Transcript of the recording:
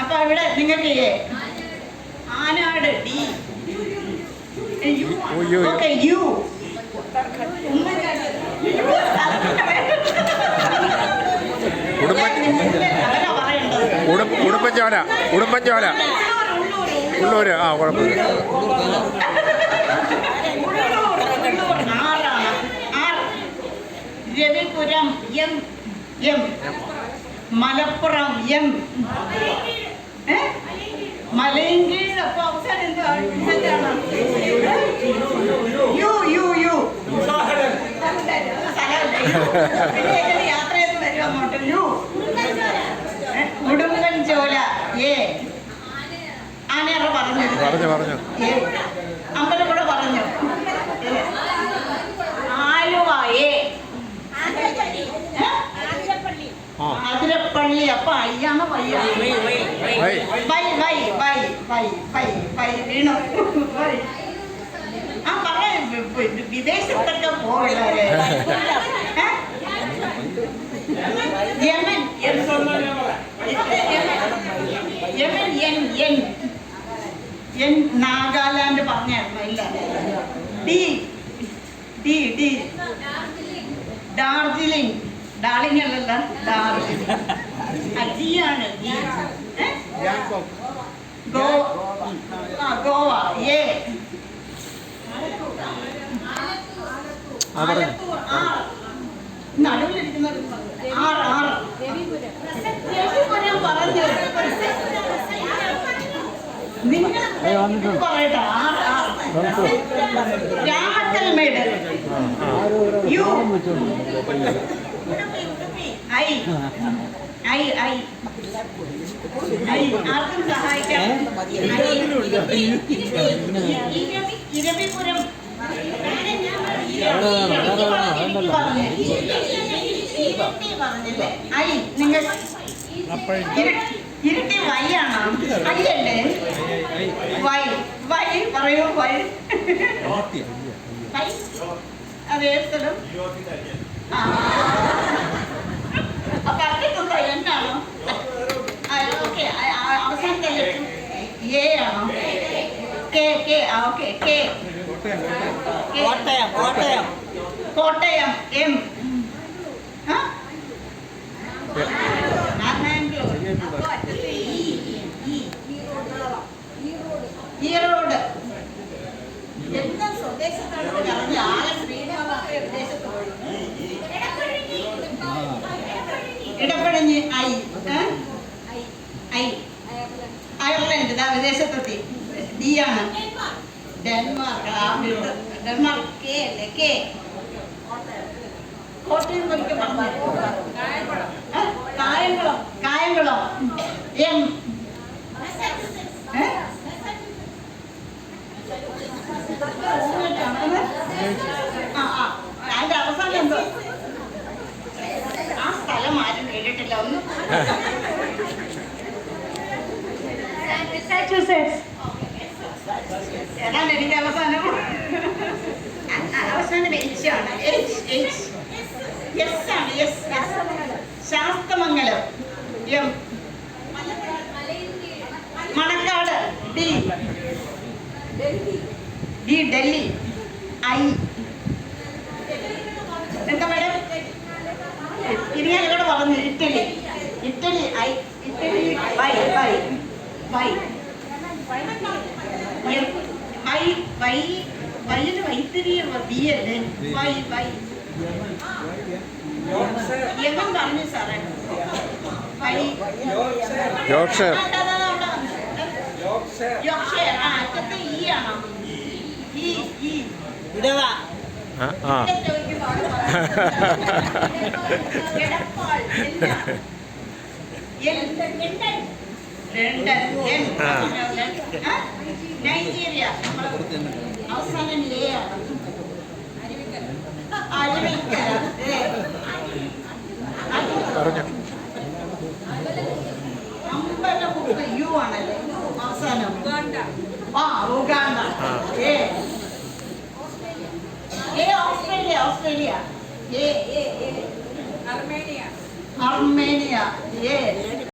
അപ്പൊ ഇവിടെ നിങ്ങൾക്ക് ആനാട് ഡി. ഓക്കെ യു ഉടുമ്പൻ അവരാ പറയേണ്ടത് ഉടും ഉടുമ്പൻചോല ഉടുമ്പൻചോല ഉള്ളൂർ, ഉള്ളൂർ, ഉള്ളൂർ. ഉള്ളൂര് ആ കുഴപ്പമില്ല Ravipuram M M. Malappuram M? Malayinkeezh അപ്പൊ അവസാനം? U U U. യാത്ര ചെയ്ത് വരും അങ്ങോട്ട്? യു. ഏ? പറഞ്ഞു പറഞ്ഞു പറഞ്ഞു. ഏ. അമ്പലപ്പുഴ പറഞ്ഞു ഏ. ആലുവ ഏ ഏ? ആ അതിരപ്പള്ളി അപ്പൊ അയ്യാണ് വയ്യാണ് Y Y Y Y. Y. Y Y വീണു. വൈ. ആ പറ വിദേശത്തൊക്കെ Yemen Yemen. Yemen N N N Nagaland പറഞ്ഞായിരുന്നു ഇല്ല. D D D. Darjeeling. Darling അല്ലല്ല. ഡാർലിംഗ് അജിയാണ്. ഗോവ. ഏ. നടുവിലിരിക്കുന്നത് ആറ്. ആറ് പറഞ്ഞു നിങ്ങൾ പറയട്ടെ. ആറ് ആറ്. Ramakkalmedu. U. Udupi Udupi I. I I. I ആർക്കും സഹായിക്കാം. ഇരവിപുരം ഐ നിങ്ങൾ ഇരു- ഇരുട്ടി വൈ ആണോ? അയ്യല്ലേ വൈ വൈ പറയൂ വൈ. വൈ. അതേ സ്ഥലം ആ അപ്പൊ അറിയത്തുണ്ടോ എന്നാണോ ഓക്കെ അവസാനത്തെ letter എ ആണോ കെ കെ ആ okay K. Kottayam Kottayam. Kottayam M. Erode എല്ലാം സ്വദേശത്താണ് പറഞ്ഞ ആളെ ശ്രീരാമൊക്കെ വിദേശത്ത് പോയി ഇടപഴഞ്ഞ് ഐ? ഐ. അയർലൻഡ് ഇതാ വിദേശത്തെത്തി. ഡി ആണ്. ഡെൻമാർക്ക് ഡെൻമാർക്ക് കെ അല്ലേ? കെ. കോട്ടയം ഒരിക്കൽ? കായംകുളം. കായംകുളം. എം. അതിന്റെ അവസാനം എന്തോ? ആ സ്ഥലം ആരും കേട്ടിട്ടില്ല. ഒന്നും ഏതാണ് എനിക്ക് അവസാനം. അവസാനം എച്ച് എച്ച് എച്ച് എസ് ആണ് S Sasthamangalam M. Manacaud. D. D Delhi. I. എന്താ മേഡം? ഇരിയാലിവിടെ പറഞ്ഞു Italy. Italy I. Italy bye bye. Bye. M, Y Y wine Vythiri B. അല്ലേ വൈ വൈ. എങ്ങും പറഞ്ഞു സാറേ. വൈ. വന്നു. യോർക്ക്ഷയർ. ആ അറ്റത്ത് ഈ ആണോ? ഈ ഈ. ഇടവ. എടപ്പാൾ എല്ലാം. L, London. നൈജീരിയ. അവസാനം ലേ ആണ്. പറഞ്ഞു യു ആണല്ലേ? അവസാനം. ആ Uganda. A Australia Australia. A Armenia. Armenia. A